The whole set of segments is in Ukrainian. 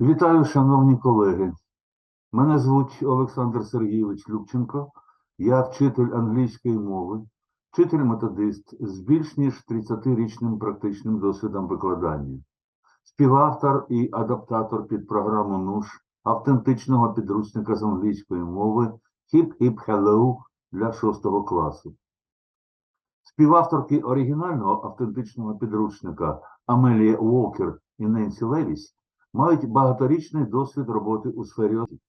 Вітаю, шановні колеги. Мене звуть Олександр Сергійович Любченко. Я вчитель англійської мови, вчитель-методист з більш ніж 30-річним практичним досвідом викладання, співавтор і адаптатор під програму НУШ автентичного підручника з англійської мови Hip Hip Hello для 6 класу. Співавторки оригінального автентичного підручника Амелія Уокер і Ненсі Левіс мають багаторічний досвід роботи у сфері освіти.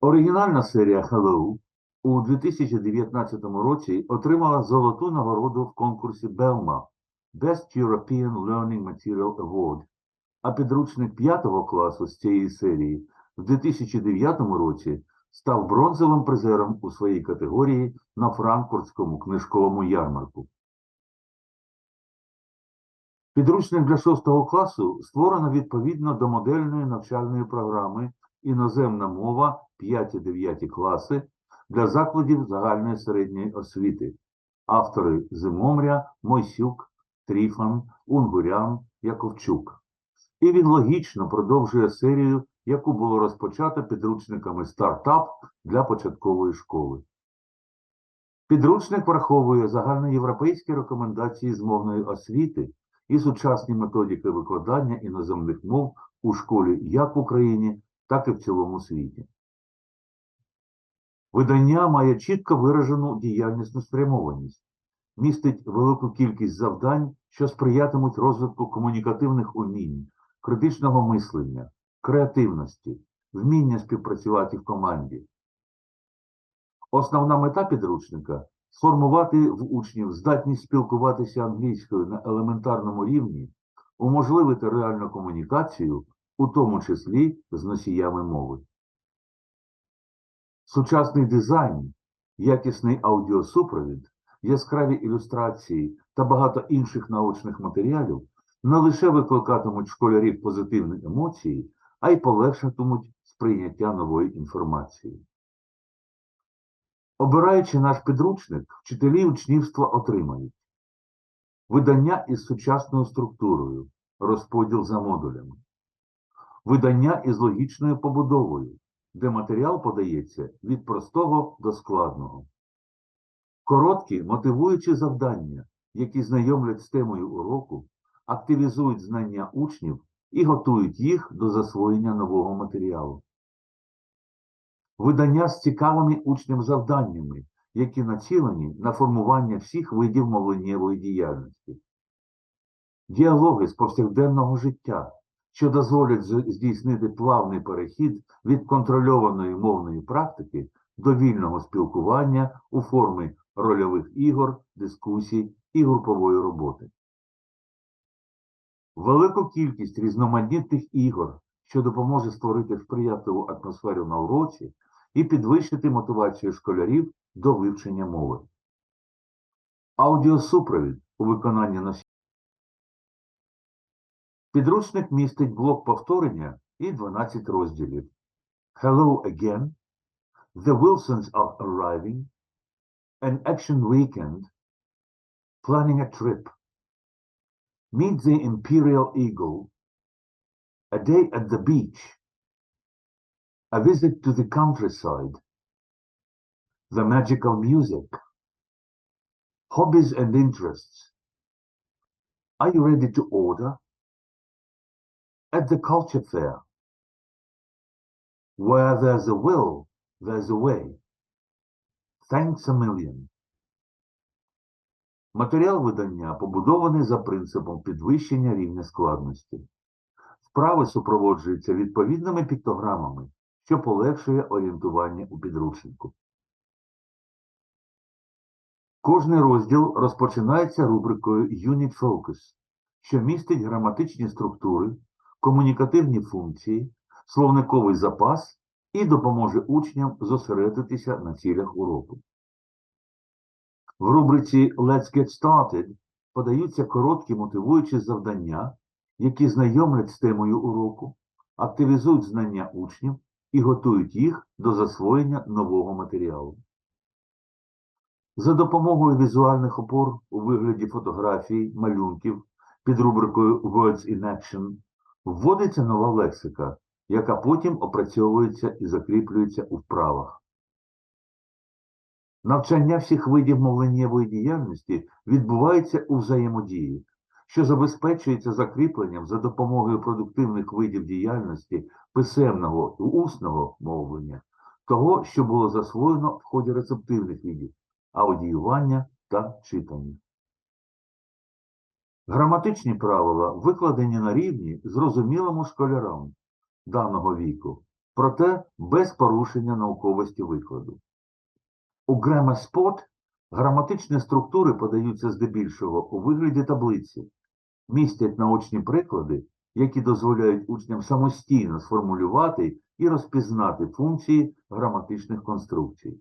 Оригінальна серія Hello у 2019 році отримала золоту нагороду в конкурсі Belma Best European Learning Material Award, а підручник 5 класу з цієї серії в 2009 році став бронзовим призером у своїй категорії на Франкфуртському книжковому ярмарку. Підручник для 6 класу створено відповідно до модельної навчальної програми Іноземна мова 5-9 класи для закладів загальної середньої освіти. Автори Зимомря, Мойсюк, Тріфан, Унгурян, Яковчук. І він логічно продовжує серію, яку було розпочато підручниками стартап для початкової школи. Підручник враховує загальноєвропейські рекомендації з мовної освіти і сучасні методики викладання іноземних мов у школі як в Україні, так і в цілому світі. Видання має чітко виражену діяльнісну спрямованість, містить велику кількість завдань, що сприятимуть розвитку комунікативних умінь, критичного мислення, креативності, вміння співпрацювати в команді. Основна мета підручника сформувати в учнів здатність спілкуватися англійською на елементарному рівні, уможливити реальну комунікацію, у тому числі з носіями мови. Сучасний дизайн, якісний аудіосупровід, яскраві ілюстрації та багато інших наочних матеріалів не лише викликатимуть школярів позитивні емоції, а й полегшатимуть сприйняття нової інформації. Обираючи наш підручник, вчителі учнівства отримають. Видання із сучасною структурою, розподіл за модулями, видання із логічною побудовою, де матеріал подається від простого до складного, короткі мотивуючі завдання, які знайомлять з темою уроку, активізують знання учнів і готують їх до засвоєння нового матеріалу видання з цікавими учням завданнями, які націлені на формування всіх видів мовленнєвої діяльності, діалоги з повсякденного життя, що дозволять здійснити плавний перехід від контрольованої мовної практики до вільного спілкування у формі рольових ігор, дискусій і групової роботи. Велику кількість різноманітних ігор, що допоможе створити сприятливу атмосферу на уроці і підвищити мотивацію школярів до вивчення мови. Аудіосупровід у виконанні носія. Підручник містить блок повторення і 12 розділів. Hello again, The Wilsons are arriving, An action weekend, Planning a trip, Meet the Imperial Eagle, A day at the beach, a visit to the countryside, the magical music, hobbies and interests. Are you ready to order? At the culture fair. Where there's a will, there's a way. Thanks a million. Матеріал видання побудований за принципом підвищення рівня складності. Вправи супроводжуються відповідними піктограмами, що полегшує орієнтування у підручнику. Кожний розділ розпочинається рубрикою Unit Focus, що містить граматичні структури, комунікативні функції, словниковий запас і допоможе учням зосередитися на цілях уроку. В рубриці Let's Get Started подаються короткі мотивуючі завдання, які знайомлять з темою уроку, активізують знання учнів і готують їх до засвоєння нового матеріалу. За допомогою візуальних опор у вигляді фотографій, малюнків під рубрикою Words in Action Вводиться нова лексика, яка потім опрацьовується і закріплюється у вправах. Навчання всіх видів мовленнєвої діяльності відбувається у взаємодії, що забезпечується закріпленням за допомогою продуктивних видів діяльності писемного і усного мовлення, того, що було засвоєно в ході рецептивних видів аудіювання та читання. Граматичні правила викладені на рівні зрозумілому школярам даного віку, проте без порушення науковості викладу. У Grammar Spot граматичні структури подаються здебільшого у вигляді таблиці, містять наочні приклади, які дозволяють учням самостійно сформулювати і розпізнати функції граматичних конструкцій.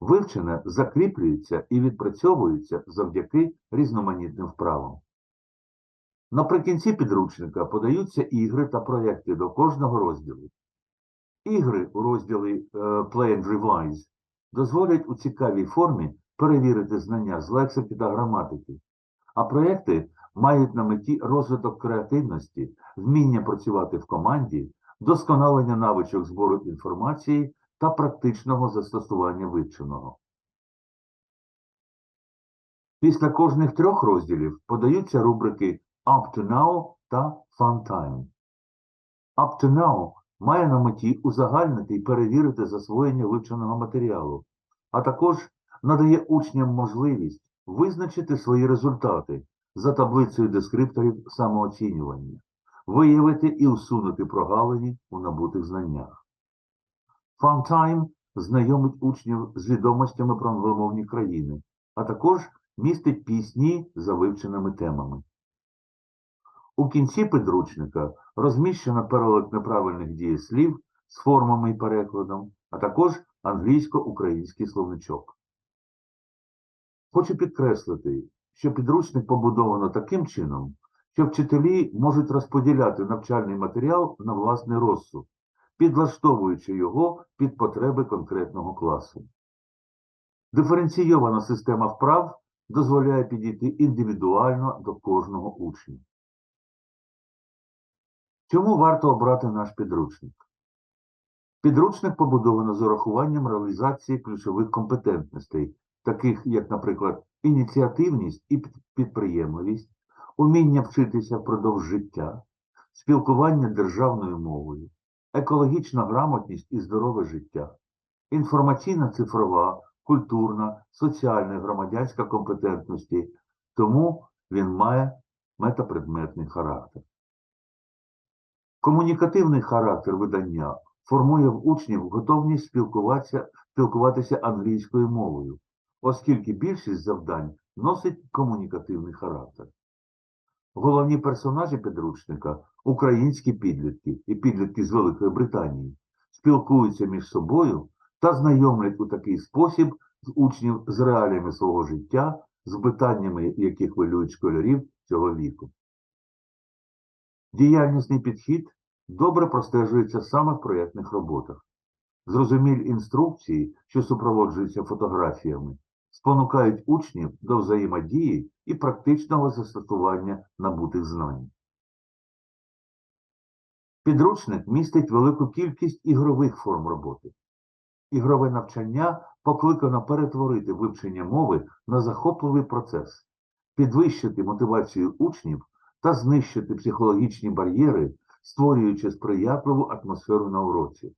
Вивчене закріплюється і відпрацьовується завдяки різноманітним вправам. Наприкінці підручника подаються ігри та проекти до кожного розділу. Ігри у розділі е, Play and Revise дозволять у цікавій формі перевірити знання з лексики та граматики, а проекти мають на меті розвиток креативності, вміння працювати в команді, досконалення навичок збору інформації та практичного застосування вивченого. Після кожних трьох розділів подаються рубрики Up to Now та Fun Time. Up to Now має на меті узагальнити і перевірити засвоєння вивченого матеріалу, а також надає учням можливість визначити свої результати за таблицею дескрипторів самооцінювання, виявити і усунути прогалини у набутих знаннях. Fun Time знайомить учнів з відомостями про англомовні країни, а також містить пісні за вивченими темами. У кінці підручника розміщено перелик неправильних дієслів з формами і перекладом, а також англійсько-український словничок. Хочу підкреслити, що підручник побудовано таким чином, що вчителі можуть розподіляти навчальний матеріал на власний розсуд, підлаштовуючи його під потреби конкретного класу. Диференційована система вправ дозволяє підійти індивідуально до кожного учня. Чому варто обрати наш підручник? Підручник побудовано з урахуванням реалізації ключових компетентностей, таких як, наприклад, ініціативність і підприємливість, уміння вчитися впродовж життя, спілкування державною мовою, екологічна грамотність і здорове життя, інформаційна цифрова, культурна, соціальна і громадянська компетентності, тому він має метапредметний характер. Комунікативний характер видання формує в учнів готовність спілкуватися, спілкуватися англійською мовою, оскільки більшість завдань носить комунікативний характер. Головні персонажі підручника українські підлітки і підлітки з Великої Британії, спілкуються між собою та знайомлять у такий спосіб з учнів з реаліями свого життя, з питаннями, які хвилюють школярів цього віку. Діяльнісний підхід добре простежується в проєктних роботах. Зрозумілі інструкції, що супроводжуються фотографіями, спонукають учнів до взаємодії і практичного застосування набутих знань. Підручник містить велику кількість ігрових форм роботи. Ігрове навчання покликано перетворити вивчення мови на захопливий процес, підвищити мотивацію учнів та знищити психологічні бар'єри, створюючи сприятливу атмосферу на уроці.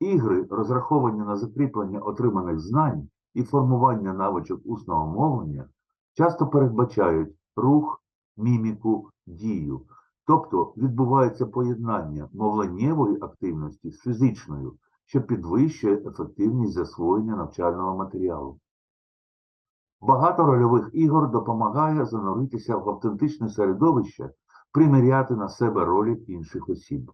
Ігри, розраховані на закріплення отриманих знань і формування навичок усного мовлення, часто передбачають рух, міміку, дію, тобто відбувається поєднання мовленнєвої активності з фізичною, що підвищує ефективність засвоєння навчального матеріалу. Багато рольових ігор допомагає зануритися в автентичне середовище, приміряти на себе ролі інших осіб.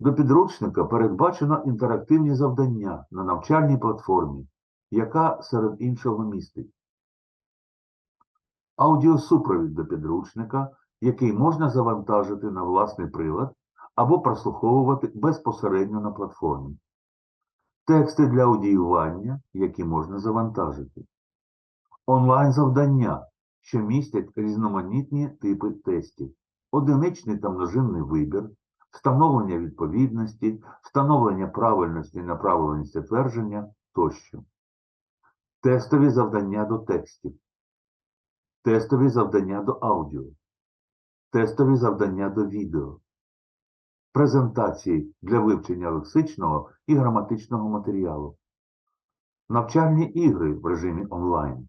До підручника передбачено інтерактивні завдання на навчальній платформі, яка серед іншого містить аудіосупровід до підручника, який можна завантажити на власний прилад або прослуховувати безпосередньо на платформі, тексти для аудіювання, які можна завантажити, онлайн завдання, що містять різноманітні типи тестів, одиничний та множинний вибір, встановлення відповідності, встановлення правильності і направленості твердження тощо. Тестові завдання до текстів, тестові завдання до аудіо, тестові завдання до відео, презентації для вивчення лексичного і граматичного матеріалу, навчальні ігри в режимі онлайн.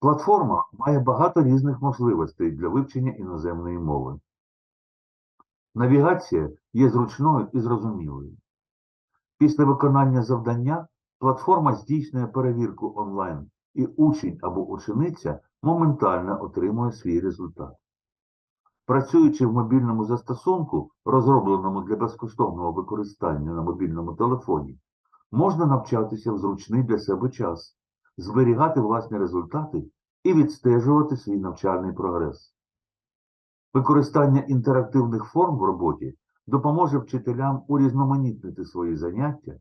Платформа має багато різних можливостей для вивчення іноземної мови. Навігація є зручною і зрозумілою. Після виконання завдання платформа здійснює перевірку онлайн, і учень або учениця моментально отримує свій результат. Працюючи в мобільному застосунку, розробленому для безкоштовного використання на мобільному телефоні, можна навчатися в зручний для себе час, зберігати власні результати і відстежувати свій навчальний прогрес. Використання інтерактивних форм в роботі допоможе вчителям урізноманітнити свої заняття,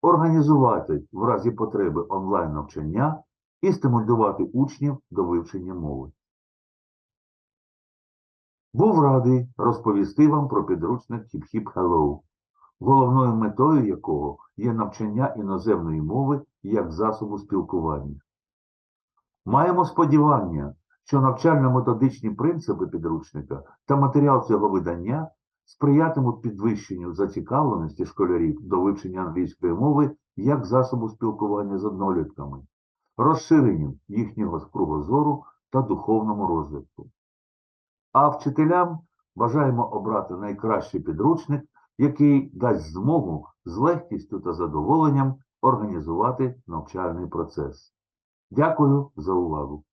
організувати в разі потреби онлайн-навчання і стимулювати учнів до вивчення мови. Був радий розповісти вам про підручник Hip-Hip Hello, головною метою якого є навчання іноземної мови як засобу спілкування. Маємо сподівання, що навчально-методичні принципи підручника та матеріал цього видання сприятимуть підвищенню зацікавленості школярів до вивчення англійської мови як засобу спілкування з однолітками, розширенню їхнього кругозору та духовному розвитку. А вчителям бажаємо обрати найкращий підручник, який дасть змогу з легкістю та задоволенням організувати навчальний процес. Дякую за увагу.